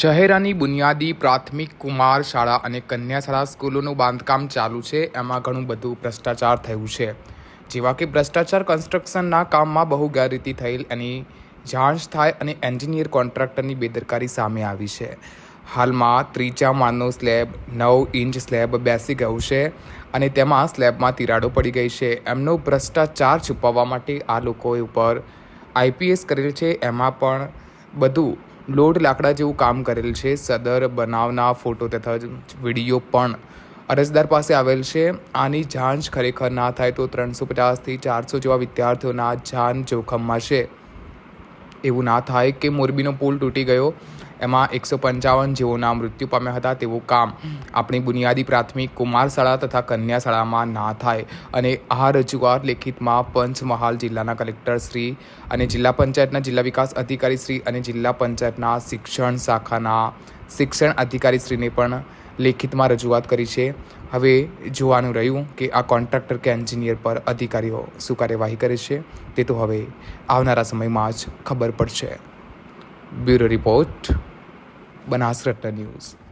શહેરાની બુનિયાદી પ્રાથમિક કુમાર શાળા અને કન્યા શાળા સ્કૂલોનું બાંધકામ ચાલુ છે, એમાં ઘણું બધું ભ્રષ્ટાચાર થયું છે. જેવા કે ભ્રષ્ટાચાર કન્સ્ટ્રક્શનના કામમાં બહુ ગેરરીતિ થયેલ એની જાણ થાય અને એન્જિનિયર કોન્ટ્રાક્ટરની બેદરકારી સામે આવી છે. હાલમાં ત્રીજા માળનો સ્લેબ નવ ઇંચ સ્લેબ બેસી ગયું છે અને તેમાં સ્લેબમાં તિરાડો પડી ગઈ છે. એમનો ભ્રષ્ટાચાર છુપાવવા માટે આ લોકોએ ઉપર આઈપીએસ કરેલ છે, એમાં પણ બધું લોડ લાકડા જેવું કામ કરેલ છે. સદર બનાવના ફોટો તથા વીડિયો પણ અરજદાર પાસે આવેલ છે. આની જાંચ ખરેખર ના થાય તો ત્રણસો પચાસથી ચારસો જેવા વિદ્યાર્થીઓના જાન જોખમમાં છે. એવું ના થાય કે મોરબીનો પુલ તૂટી ગયો. એમાં એકસો પંચાવન જેઓના મૃત્યુ પામ્યા હતા તેવું કામ આપણી બુનિયાદી પ્રાથમિક કુમાર શાળા તથા કન્યા શાળામાં ના થાય. અને આ રજૂઆત લેખિતમાં પંચમહાલ જિલ્લાના કલેક્ટર શ્રી અને જિલ્લા પંચાયતના જિલ્લા વિકાસ અધિકારી શ્રી અને જિલ્લા પંચાયતના શિક્ષણ શાખાના શિક્ષણ અધિકારી શ્રીને પણ લેખિતમાં રજૂઆત કરી છે. હવે જોવાનું રહ્યું કે આ કોન્ટ્રાક્ટર કે એન્જિનિયર પર અધિકારીઓ શું કાર્યવાહી કરે છે, તે તો હવે આવનારા સમયમાં જ ખબર પડશે. Bureau report, Banaskantha news.